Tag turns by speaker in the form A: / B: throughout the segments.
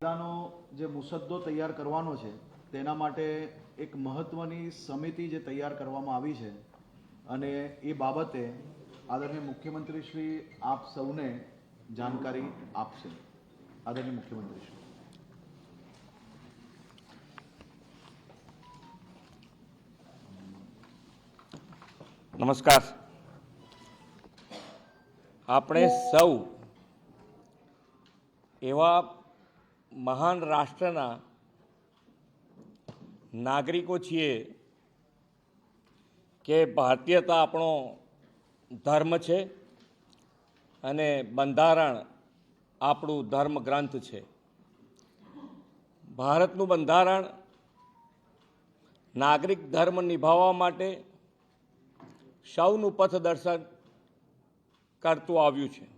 A: કાયદાનો જે મુસદ્દો તૈયાર કરવાનો છે, તેના માટે એક મહત્વની સમિતિ જે તૈયાર કરવામાં આવી છે અને એ બાબતે આદરણીય મુખ્યમંત્રી શ્રી આપ સૌને જાણકારી આપશે. આદરણીય મુખ્યમંત્રી શ્રી.
B: નમસ્કાર. આપણે સૌ એવા મહાન રાષ્ટ્રના નાગરિકો છીએ કે ભારતીયતા આપણો ધર્મ છે અને બંધારણ આપણું ધર્મ ગ્રંથ છે. ભારતનું બંધારણ નાગરિક ધર્મ નિભાવવા માટે સૌનું પથદર્શન કરતું આવ્યું છે.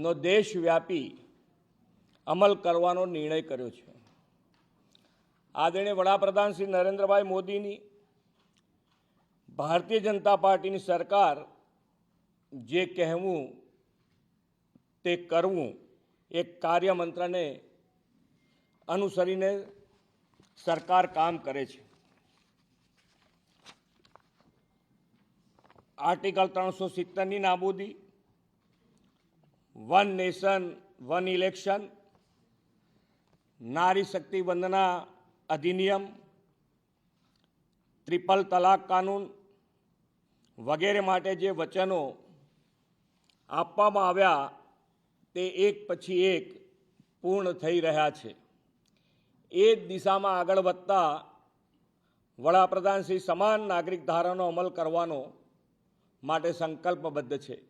B: કોડનો દેશવ્યાપી અમલ કરવાનો નિર્ણય કર્યો છે. આદરણીય વડાપ્રધાન શ્રી નરેન્દ્રભાઈ મોદીની ભારતીય જનતા પાર્ટીની સરકાર જે કહેવું તે કરવું એક કાર્યમંત્રને અનુસરીને સરકાર કામ કરે છે. આર્ટિકલ ત્રણસો સિત્તેરની નાબૂદી વન નેશન, વન ઇલેક્શન, નારી શક્તિ વંદના અધિનિયમ ટ્રિપલ તલાક કાનૂન વગેરે માટે જે વચનો આપવામાં આવ્યા તે એક પછી એક પૂર્ણ થઈ રહ્યા છે. એ જ દિશામાં આગળ વધતા વડાપ્રધાન શ્રી સમાન નાગરિક ધારાનો અમલ કરવાનો માટે સંકલ્પબદ્ધ છે.